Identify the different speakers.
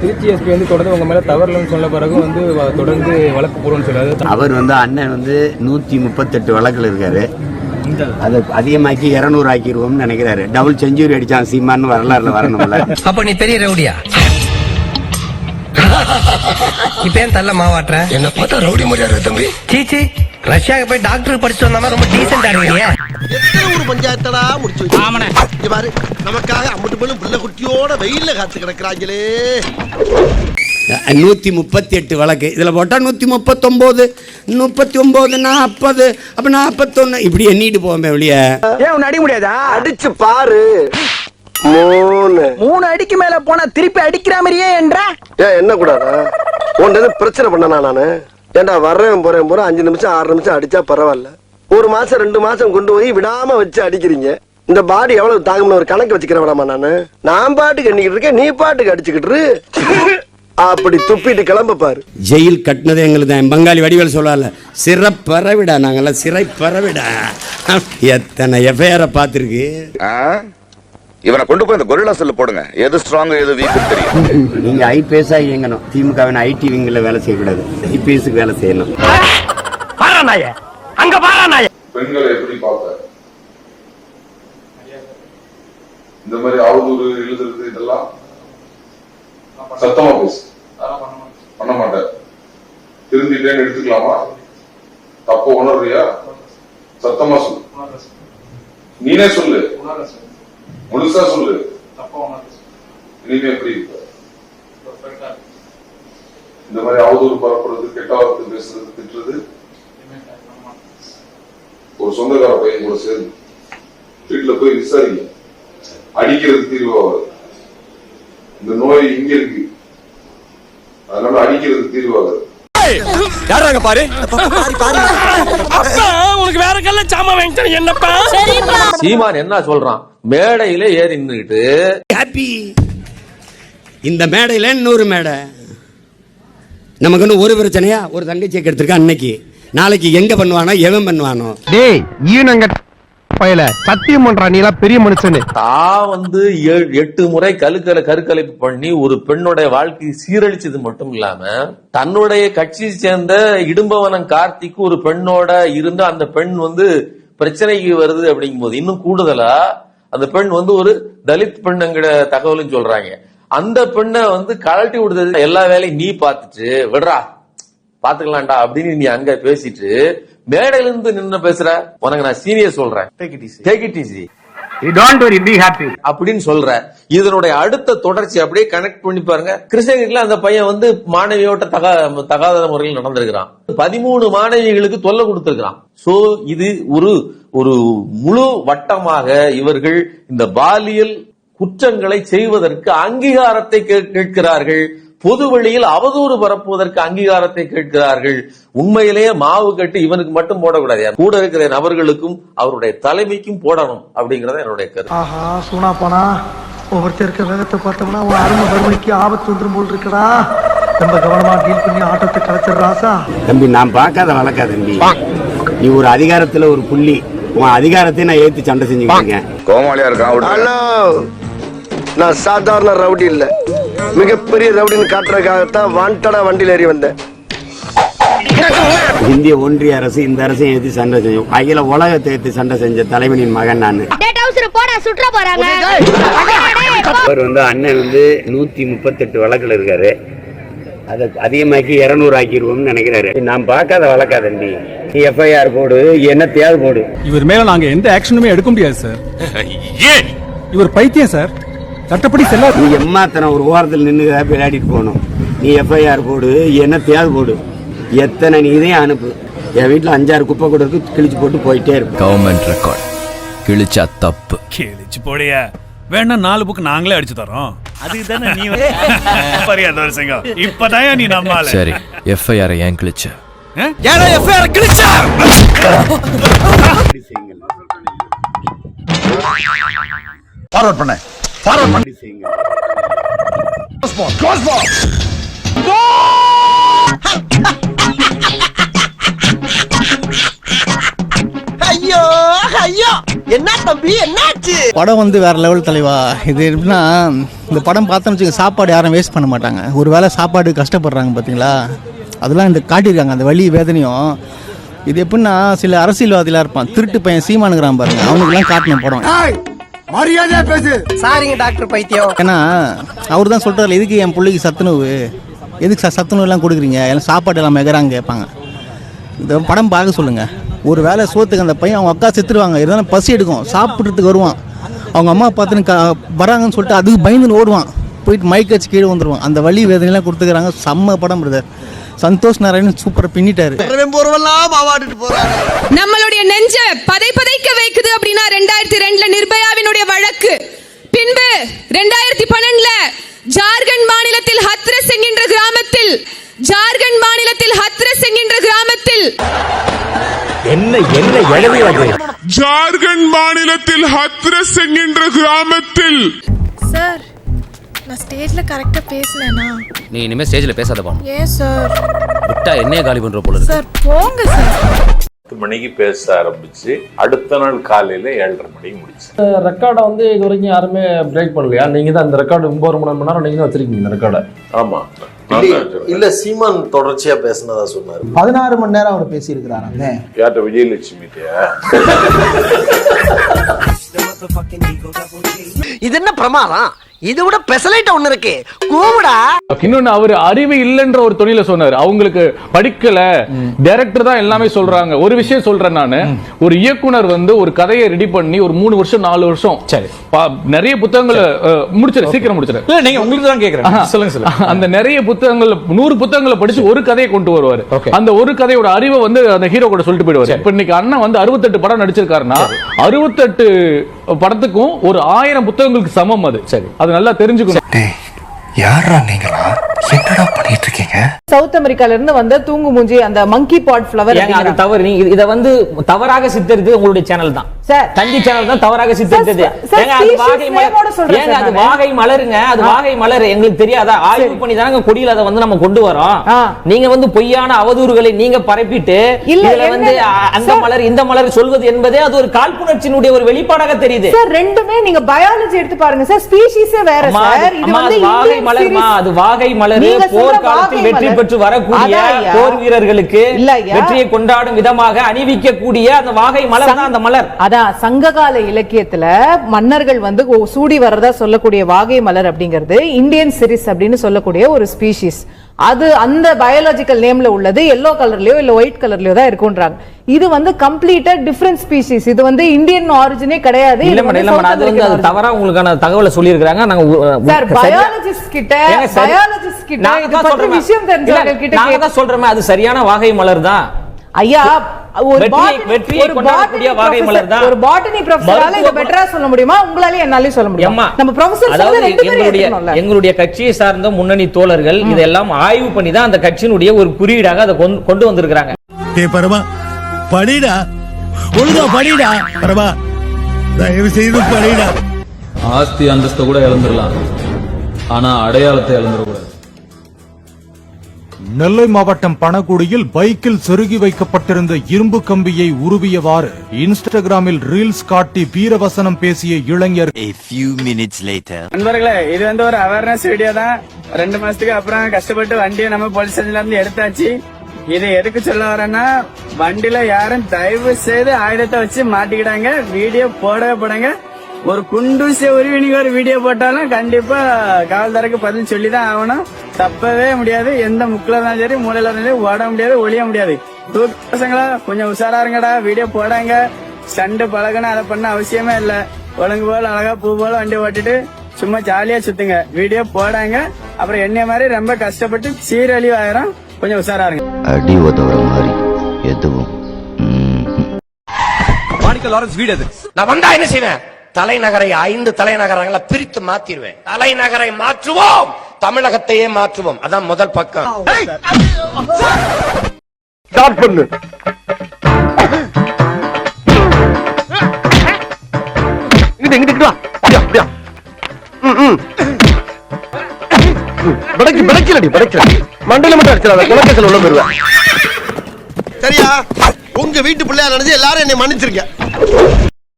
Speaker 1: Trichy SP வந்து தொடர்ந்து உங்க மேல தவறுலன்னு சொன்ன பிறகு வந்து தொடர்ந்து வழக்கு போடுவோம்னு சொல்லாது
Speaker 2: அவர் வந்து அண்ணன் வந்து நூற்றி முப்பத்தெட்டு வழக்கில் இருக்காரு. அதை அதிகமாக்கி இரநூறு ஆக்கிடுவோம்னு நினைக்கிறாரு. டபுள் செஞ்சுரி அடிச்சான் சீமான்னு வரலாறுல வரணும்ல
Speaker 3: அப்ப நீ பெரிய ரவுடியா? இப்ப ஏன் தள்ள மாவாட்டுற? என்ன பார்த்தா ரவுடி மாதிரியா தம்பி. சீச்சி ரஷ்யாவுக்கு போய் டாக்டர் படிச்சு வந்தாம ரொம்ப டீசென்ட் ஆடுவீங்க
Speaker 4: எத்தனை ஒரு பஞ்சாயத்தடா முடிச்சு வச்சு? பாரு நமக்காக அம்பட்டு பேரும் பிள்ளை குட்டியோட வெயில்ல காத்து கிடக்குறாங்களே.
Speaker 2: நூற்றி முப்பத்தி எட்டு வழக்கு. இதில் போட்டால் நூற்றி முப்பத்தொம்போது முப்பத்தி ஒம்பது நாற்பது அப்போ நாற்பத்தொன்று இப்படி எண்ணிட்டு போவோமே வெளியே.
Speaker 5: ஏன் உன்னை அடிக்க முடியாதா?
Speaker 4: அடிச்சு பாரு. மூணு.
Speaker 5: மூணு அடிக்கு மேல போனா திருப்பி அடிக்கிற மாதிரியே என்ற?
Speaker 4: ஏன் என்ன கூடாதா? உன்ட பிரச்சனை பண்ணனா நானு? ஏன்டா வர்றேன் போறேன் போறேன் அஞ்சு நிமிஷம் ஆறு நிமிஷம் அடிச்சா பரவாயில்ல. ஒரு மாசம் ரெண்டு மாசம் கொண்டு போய் விடாம வச்சு அடிக்கிறீங்க. இந்த பாடி எவ்வளவு தாங்கும்னு ஒரு கணக்கு வச்சுக்கிறேன் விடாமா நானு. நான் பாட்டுக்கு எண்ணிக்கிட்டு இருக்கேன் நீ பாட்டுக்கு அடிச்சுக்கிட்டு. அப்படி துப்பிட்டு கிளம்ப பாரு.
Speaker 2: ஜெயில் கட்டினது எங்களுக்கு தான். பங்காளி வடிவேல் சொல்லல சிறப்பறவிடா நாங்கெல்லாம் சிறை பறவிடா எத்தனை எஃப்ஐஆரை பார்த்துருக்கு?
Speaker 6: இவனை கொண்டு போய் இந்த கொரில்லா செல்ல போடுங்க. எது ஸ்ட்ராங் எது வீக் தெரியும்.
Speaker 2: நீங்கள் ஐபிஎஸ்ஸா இயங்கணும். திமுகவின் ஐடி விங்கில் வேலை செய்யக்கூடாது. ஐபிஎஸ்க்கு வேலை செய்யணும்.
Speaker 5: பாராநாய அங்க பாராநாய
Speaker 7: பெண்களை எப்படி பார்ப்ப இந்த மாதிரி அவதூறு எழுதுறது இதெல்லாம் சத்தமா பேசு. பண்ண மாட்டேன் திருந்திட்டேன்னு எடுத்துக்கலாமா? தப்ப உணர்றியா? சத்தமா சொல்லு. நீனே சொல்லு. முழுசா சொல்லு. இனிமே எப்படி இருப்ப? இந்த மாதிரி அவதூறு பரப்புறது கெட்ட வார்த்தை பேசுறது திட்டுறது ஒரு சொந்தக்கார பையன் கூட சேர்ந்து வீட்டுல போய் விசாரிங்க. அடிக்கிறது தீர்வாவது இந்த நோய் இங்க இருக்கு. அதனால அடிக்கிறது தீர்வாகுது
Speaker 5: யாராங்க பாரு? உனக்கு வேற கல்ல சாமா வாங்கிட்டேன் என்னப்பா?
Speaker 8: சீமான் என்ன சொல்றான்? மேடையில ஏறி நின்னுகிட்டு
Speaker 2: ஹாப்பி. இந்த மேடையில் இன்னொரு மேடை. நமக்கு இன்னும் ஒரு பிரச்சனையா? ஒரு தங்கச்சியை கெடுத்திருக்கா அன்னைக்கு. நாளைக்கு எங்க பண்ணுவானோ எவன் பண்ணுவானோ?
Speaker 9: டேய் ஈனங்க பயல சத்தியம் பண்றா நீ எல்லாம் பெரிய மனுஷனு.
Speaker 8: தான் வந்து எட்டு முறை கருக்கலை கருக்கலைப்பு பண்ணி ஒரு பெண்ணுடைய வாழ்க்கையை சீரழிச்சது மட்டும் இல்லாம தன்னுடைய கட்சியை சேர்ந்த இடும்பவனம் கார்த்திக்கு ஒரு பெண்ணோட இருந்து அந்த பெண் வந்து பிரச்சனைக்கு வருது அப்படிங்கும்போது இன்னும் கூடுதலா அந்த பெண் வந்து ஒரு தலித் பெண்ணுங்கிற தகவலும் சொல்றாங்க. அந்த பெண்ணை வந்து கழட்டி விடுறது எல்லா வேலையும் நீ பாத்துட்டு விடுறா பாத்துக்கலாம்டா அப்படின்னு நீ அங்க பேசிட்டு மேடையில இருந்து நின்னு பேசுற உனக்கு நான் சீனியர் சொல்றேன். Take it easy
Speaker 9: don't worry be happy
Speaker 8: அப்படின்னு சொல்ற. இதனுடைய அடுத்த தொடர்ச்சி அப்படியே கனெக்ட் பண்ணி பாருங்க. கிருஷ்ணகிரியில அந்த பையன் வந்து மாணவியோட்ட தகா தகாத முறையில் நடந்திருக்கிறான். பதிமூணு மாணவிகளுக்கு தொல்லை கொடுத்திருக்கிறான். சோ இது ஒரு ஒரு முழு வட்டமாக இவர்கள் இந்த பாலியல் குற்றங்களை செய்வதற்கு அங்கீகாரத்தை கேட்கிறார்கள். பொது வழியில் அவதூறு பரப்புவதற்கு அங்கீகாரத்தை கேட்கிறார்கள். உண்மையிலேயே மாவு கட்டி இவனுக்கு மட்டும் போடக்கூடாது. கூட இருக்கிற நபர்களுக்கும் அவருடைய தலைமைக்கும் போடணும் அப்படிங்கறத என்னுடைய கருத்து.
Speaker 10: ஆஹா சூனா போனா ஒவ்வொருத்தர் இருக்க வேகத்தை பார்த்தோம்னா அவன் அருமை வறுமைக்கு ஆபத்து வந்துரும் போல் இருக்கடா. ரொம்ப கவனமா டீல் பண்ணி ஆட்டத்தை கலைச்சிடுறாசா
Speaker 2: தம்பி நான் பார்க்காத வழக்கா தம்பி? நீ ஒரு அதிகாரத்துல ஒரு புள்ளி. உன் அதிகாரத்தை நான் ஏத்து சண்டை செஞ்சுக்கிட்டு இருக்கேன்.
Speaker 6: கோமாளியா இருக்கான்.
Speaker 4: ஹலோ நான் சாதாரண ரவுடி இல்ல. மிகப்பெரிய ரவுடின்னு காட்டுறதுக்காகத்தான் வாண்டடா வண்டியில ஏறி வந்தேன்.
Speaker 2: இந்திய ஒன்றிய அரசு இந்த அரசை ஏத்து சண்டை செஞ்சோம் அகில உலகத்தை ஏத்து சண்டை செஞ்ச தலைவனின் மகன் நான்.
Speaker 11: போடா சுற்ற போறாங்க.
Speaker 2: அவர் வந்து அண்ணன் வந்து நூத்தி முப்பத்தெட்டு வழக்குல இருக்காரு. அதை அதிகமாக்கி இருநூறு ஆக்கிடுவோம்னு நினைக்கிறாரு. நான் பார்க்காத வழக்கா தம்பி? நீ எஃப்ஐஆர் போடு என்னத்தையாவது போடு.
Speaker 1: இவர் மேல நாங்க எந்த ஆக்ஷனுமே எடுக்க முடியாது சார் இவர் பைத்தியம் சார் சட்டப்படி செல்ல
Speaker 2: நீ எம்மாத்தனை ஒரு ஓரத்தில் நின்று விளையாடிட்டு போகணும். நீ எஃப்ஐஆர் போடு என்னத்தையாவது போடு. எத்தனை நீ இதையும் அனுப்பு. என் வீட்டில் அஞ்சாறு குப்பை கூட இருக்கு கிழிச்சு போட்டு போயிட்டே இருப்பேன்
Speaker 3: கவர்மெண்ட் ரெக்கார்ட் கிழிச்சா தப்பு.
Speaker 1: கேளிச்சு போடியா. வேணா நாலு புக் நாங்களே அடிச்சு தரோம். அதுக்கு தானே நீ பரியாத சிங்கம். இப்பதான் நீ நம்மால
Speaker 3: சரி எஃப்ஐஆர் ஏன் கிழிச்ச?
Speaker 1: ஏன்னா எஃப்ஐஆர் கிழிச்சா?
Speaker 6: ஃபார்வர்ட் பண்ண. ஃபார்வர்ட் பண்ண
Speaker 4: ஐயோ ஐயோ.
Speaker 5: என்ன தம்பி என்னாச்சு?
Speaker 3: படம் வந்து வேற லெவல் தலைவா. இது எப்படின்னா இந்த படம் பார்த்தோம்னு சாப்பாடு யாரும் வேஸ்ட் பண்ண மாட்டாங்க. ஒரு வேளை சாப்பாடு கஷ்டப்படுறாங்க பார்த்தீங்களா? அதெல்லாம் இந்த காட்டியிருக்காங்க அந்த வலி வேதனையும். இது எப்படின்னா சில அரசியல்வாதிலாம் இருப்பான். திருட்டு பையன் சீமானுங்கிறான் பாருங்க. அவனுக்குலாம் காட்டணும் படம்.
Speaker 1: மரியாதையா பேசு.
Speaker 5: சாரிங்க டாக்டர் பைத்தியம்.
Speaker 3: ஏன்னா அவர் தான் சொல்கிறாரு எதுக்கு என் பிள்ளைக்கு சத்துணவு? எதுக்கு ச சத்துணவுலாம் கொடுக்குறீங்க? எல்லாம் சாப்பாடு எல்லாம் மெகறாங்க கேட்பாங்க. இந்த படம் பார்க்க சொல்லுங்கள் ஒரு வேளை சோத்துக்கு அந்த பையன் அவங்க அக்கா செத்துருவாங்க. இருந்தாலும் பசி எடுக்கும். சாப்பிட்றதுக்கு வருவான். அவங்க அம்மா பார்த்துன்னு க வராங்கன்னு சொல்லிட்டு அதுக்கு பயந்துன்னு ஓடுவான். போயிட்டு மைக் வச்சு கீழே வந்துடுவான் அந்த வலி வேதனைலாம் கொடுத்துக்கிறாங்க. செம்ம படம் பிரதர் சந்தோஷ் நாராயணன் சூப்பராக பின்னிட்டாரு.
Speaker 5: போறவெல்லாம் மாவாடிட்டு போறாங்க
Speaker 11: நம்மளுடைய நெஞ்ச பதை பதைக்க வைக்குது அப்படின்னா ரெண்டாயிரத்தி ரெண்டுல நிர்பயாவினுடைய வழக்கு. பின்பு ரெண்டாயிரத்தி பன்னெண்டுல ஜார்க்கண்ட் மாநிலத்தில் ஹத்ரஸ் என்கின்ற கிராமத்தில் ஜார்க்கண்ட் மாநிலத்தில் ஹத்ரஸ் என்கின்ற கிராமத்தில்.
Speaker 5: என்ன என்ன எழுதி
Speaker 12: ஜார்க்கண்ட் மாநிலத்தில் ஹத்ரஸ் என்கின்ற கிராமத்தில்.
Speaker 11: சார் நான் ஸ்டேஜ்ல கரெக்டா பேசினேனா?
Speaker 5: நீ இனிமே ஸ்டேஜ்ல பேசாத பானு.
Speaker 11: ஏன் சார்
Speaker 5: விட்டா என்னைய காலி பண்ற போல இருக்கு.
Speaker 11: சார் போங்க சார்
Speaker 12: பத்து மணிக்கு பேச ஆரம்பிச்சு அடுத்த நாள் காலையில ஏழரை மணிக்கு முடிச்சு.
Speaker 13: ரெக்கார்டை வந்து இது வரைக்கும் யாருமே பிரேக் பண்ணலையா? நீங்க தான் இந்த ரெக்கார்டு ஒன்பது மணி நேரம் நீங்க தான் வச்சிருக்கீங்க இந்த ரெக்கார்டை
Speaker 12: ஆமா.
Speaker 14: இல்ல சீமான் தொடர்ச்சியா பேசினதா சொன்னாரு.
Speaker 1: பதினாறு மணி நேரம் அவர் பேசியிருக்கிறாராங்க
Speaker 12: யார்கிட்ட விஜயலட்சுமி
Speaker 5: இது என்ன பிரமாதம்? இது விட பெசலைட் ஒண்ணு இருக்கு. கூவிடா.
Speaker 13: இன்னொன்னு அவர் அறிவு இல்லைன்ற ஒரு தொழில சொன்னாரு. அவங்களுக்கு படிக்கல. டைரக்டர் தான் எல்லாமே சொல்றாங்க. ஒரு விஷயம் சொல்றேன் நானு. ஒரு இயக்குனர் வந்து ஒரு கதையை ரெடி பண்ணி ஒரு மூணு வருஷம் நாலு வருஷம் சரி. நிறைய புத்தகங்களை முடிச்சிரு சீக்கிரம் முடிச்சிரு.
Speaker 5: இல்ல நீங்க உங்களுக்கு தான் கேக்குறேன். சொல்லுங்க சொல்லுங்க.
Speaker 13: அந்த நிறைய புத்தகங்கள் நூறு புத்தகங்களை படிச்சு ஒரு கதையை கொண்டு வருவாரு. அந்த ஒரு கதையோட அறிவை வந்து அந்த ஹீரோ கூட சொல்லிட்டு போயிடுவாரு. இப்ப இன்னைக்கு அண்ணன் வந்து அறுபத்தெட்டு படம் நடிச்சிருக்காருன்னா அறுபத்தெட்டு படத்துக்கும் ஒரு ஆயிரம் புத்தகங்களுக்கு சமம் அது. சரி. அது நல்லா தெரிஞ்சுக்கணும்.
Speaker 3: யாரா நீங்களா என்னடா பண்ணிட்டு இருக்கீங்க
Speaker 11: சவுத் அமெரிக்கால இருந்து வந்த தூங்கு மூஞ்சி அந்த மங்கி பாட் ஃப்ளவர்
Speaker 5: அது தவறு. நீங்க இத வந்து தவறாக சித்தரித்தது உங்களுடைய சேனல் தான்.
Speaker 11: சார்
Speaker 5: தந்தி சேனல் தான் தவறாக சித்தரித்தது. ஏங்க அது வாகை மலருங்க அது வாகை மலர். எங்களுக்கு தெரியாதா? ஆய்வு பண்ணி தானங்க கொடியில அதை வந்து நம்ம கொண்டு வரோம். நீங்க வந்து பொய்யான அவதூறுகளை நீங்க பரப்பிட்டு இதுல வந்து அந்த. மலர் இந்த மலர் சொல்வது என்பதே அது ஒரு காழ்ப்புணர்ச்சியினுடைய ஒரு வெளிப்பாடாக தெரியுது.
Speaker 11: சார் ரெண்டுமே நீங்க பயாலஜி எடுத்து பாருங்க சார். ஸ்பீஷீஸே வேற சார். இது வந்து
Speaker 5: வாகை மலர்மா. அது வாகை மலர். போர் காலத்தில் வெற்றி. பெற்று வரக்கூடிய. போர் வீரர்களுக்கு. வெற்றியை கொண்டாடும் விதமாக அணிவிக்கக்கூடிய அந்த வாகை மலர் தான் அந்த மலர்.
Speaker 11: அதான் சங்ககால இலக்கியத்துல மன்னர்கள் வந்து சூடி வர்றதா சொல்லக்கூடிய வாகை மலர் அப்படிங்கிறது இந்தியன் சிரிஸ் அப்படின்னு சொல்லக்கூடிய ஒரு ஸ்பீஷிஸ் அது அந்த பயாலஜிக்கல் நேம்ல உள்ளது எல்லோ கலர்லயோ இல்ல ஒயிட் கலர்லயோ தான் இருக்கும்ன்றாங்க. இது வந்து கம்ப்ளீட்டா டிஃபரண்ட் ஸ்பீஷிஸ் இது வந்து இந்தியன் ஆரிஜினே கிடையாது.
Speaker 5: இல்ல மேடம் அது வந்து அது. தவறா உங்களுக்கான தகவலை சொல்லியிருக்காங்க நாங்க உ- உ-
Speaker 11: சார் பயாலஜிஸ்ட் கிட்ட பயாலஜிஸ்ட் கிட்ட
Speaker 5: நாங்க தான் சொல்றோமே.
Speaker 11: விஷயம் தெரிஞ்சவங்க கிட்ட
Speaker 5: நாங்க தான் சொல்றோமே அது சரியான வாகை மலர் தான்.
Speaker 11: ஐயா ஒரு ஒரு பாட்டனி ப்ரொஃபஸரால இத பெட்டரா சொல்ல முடியுமா? உங்களால என்னாலயும் சொல்ல முடியுமா?
Speaker 5: எம்மா,
Speaker 11: நம்ம ப்ரொஃபசர்
Speaker 5: அதாவது
Speaker 11: சொல்றது ரெண்டு பேரும்
Speaker 5: எங்களுடைய கட்சியை சார்ந்த முன்னணி தோழர்கள் இதெல்லாம் ஆய்வு பண்ணி தான் அந்த கட்சியினுடைய ஒரு குறியீடாக அதை கொண்டு- கொண்டு வந்திருக்கிறாங்க.
Speaker 1: ஏ பரமா படிடா ஒழுங்கா படிடா பரமா தயவு செய்து படிடா
Speaker 13: ஆஸ்தி அந்தஸ்தை கூட இழந்துடலாம். ஆனா அடையாளத்தை இழந்துடக்கூடாது.
Speaker 9: நெல்லை மாவட்டம் பணகுடியில் பைக்கில் செருகி வைக்கப்பட்டிருந்த இரும்பு கம்பியை உருவியவாறு இன்ஸ்டாகிராமில் ரீல்ஸ் காட்டி வீரவசனம் பேசிய இளைஞர்
Speaker 3: நண்பர்களே இது வந்து ஒரு அவேர்னஸ் வீடியோ தான். ரெண்டு மாசத்துக்கு அப்புறம் கஷ்டப்பட்டு வண்டியை நம்ம போலீஸ் ஸ்டேஷன்ல இருந்து எடுத்தாச்சு. இது எதுக்கு சொல்ல வரேன்னா வண்டியில யாரும் தயவு செய்து ஆயுதத்தை வச்சு மாட்டிக்கிட்டாங்க வீடியோ போடவே போடாங்க ஒரு குண்டூசிய உருவி நீங்க ஒரு வீடியோ போட்டாலும் கண்டிப்பா காவல்துறைக்கு பதில் சொல்லி தான் ஆகணும். தப்பவே முடியாது. எந்த முக்கில இருந்தாலும் சரி மூலையில இருந்தாலும் சரி ஓட முடியாது ஒளிய முடியாது. தூக்கு பசங்களா கொஞ்சம் உஷாரா இருங்கடா வீடியோ போடாங்க. ஸ்டண்ட் பழகணும் அதை பண்ண அவசியமே இல்ல. ஒழுங்கு போல அழகா பூ போல வண்டி ஓட்டிட்டு சும்மா ஜாலியா சுத்துங்க. வீடியோ போடாங்க. அப்புறம் என்னைய மாதிரி ரொம்ப கஷ்டப்பட்டு சீரழிவு ஆயிரும் கொஞ்சம் உஷாரா இருங்க.
Speaker 6: அடி உதவுற மாதிரி எதுவும்.
Speaker 3: நான் வந்தா என்ன செய்வேன்? தலைநகரை ஐந்து தலைநகரங்களை பிரித்து மாத்திருவேன் தலைநகரை மாற்றுவோம். தமிழகத்தையே மாற்றுவோம். அதான் முதல் பக்கம்.
Speaker 14: ஸ்டார்ட் பண்ணு. பிடைக்கு பிடைக்கலடி பிடைக்கல மண்டல மட்டும் அடிச்சிடாத. குலக்கத்தில் உள்ள போயிருவேன். சரியா? உங்க வீட்டு பிள்ளையா நினைச்சு எல்லாரும் என்னை மன்னிச்சிருக்க